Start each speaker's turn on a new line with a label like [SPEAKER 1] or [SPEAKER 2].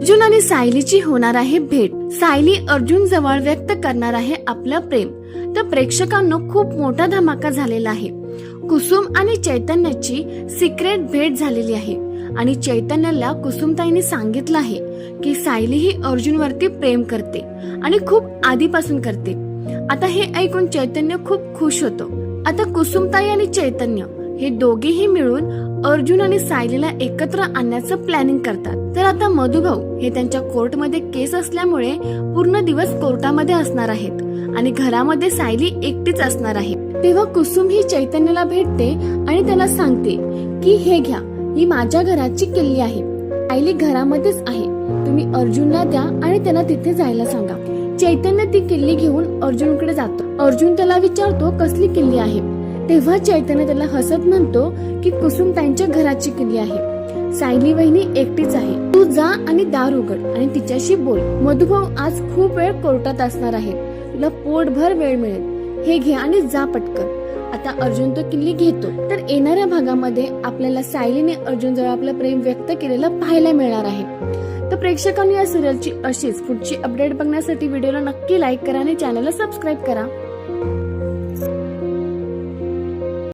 [SPEAKER 1] अर्जुन आणि सायलीची होणार आहे भेट. सायली अर्जुन जवळ व्यक्त करणार आहे आपलं प्रेम. तर प्रेक्षकांनो खूप मोठा धमाका झालेला आहे. कुसुम आणि चैतन्याची सिक्रेट भेट झालेली आहे. आणि चैतन्याला कुसुमताईने सांगितलं आहे की सायली ही अर्जुनवरती प्रेम करते आणि खूप आधीपासून करते. आता हे ऐकून चैतन्य खूप खुश होतो. आता कुसुमताई आणि चैतन्य हे दोघेही मिळून अर्जुन आणि सायलीला एकत्र आणण्याचं प्लॅनिंग करतात. तर आता मधुभाऊ हे त्यांच्या कोर्टमध्ये केस असल्यामुळे पूर्ण दिवस कोर्टामध्ये असणार आहेत आणि घरामध्ये सायली एकटीच असणार आहे. तेव्हा कुसुम ही चैतन्याला भेटते आणि त्याला सांगते की हे घ्या ही माझ्या घराची किल्ली आहे. सायली घरामध्येच आहे. तुम्ही अर्जुनला द्या आणि त्याला तिथे जायला सांगा. चैतन्य ती किल्ली घेऊन अर्जुनकडे जातो. अर्जुन त्याला विचारतो कसली किल्ली आहे? तेव्हा चैतन्य त्याला हसत म्हणतो की कुसुम त्यांच्या घराची किल्ली आहे. सायली वहिनी एकटीच आहे. तू जा आणि दार उघड आणि तिच्याशी बोल. मधुभाऊ आज खूप वेळ कोर्टात असणार आहे. तुला पोटभर वेळ मिळेल. हे घे आणि जा पटकन. आता अर्जुन तो किल्ली घेतो. तर येणाऱ्या भागामध्ये आपल्याला सायलीने अर्जुन जवळ आपलं प्रेम व्यक्त केलेलं पाहायला मिळणार आहे. तर प्रेक्षकांनी या सिरियलची अशीच पुढची अपडेट बघण्यासाठी व्हिडिओला नक्की लाईक करा आणि चॅनलला सबस्क्राईब करा.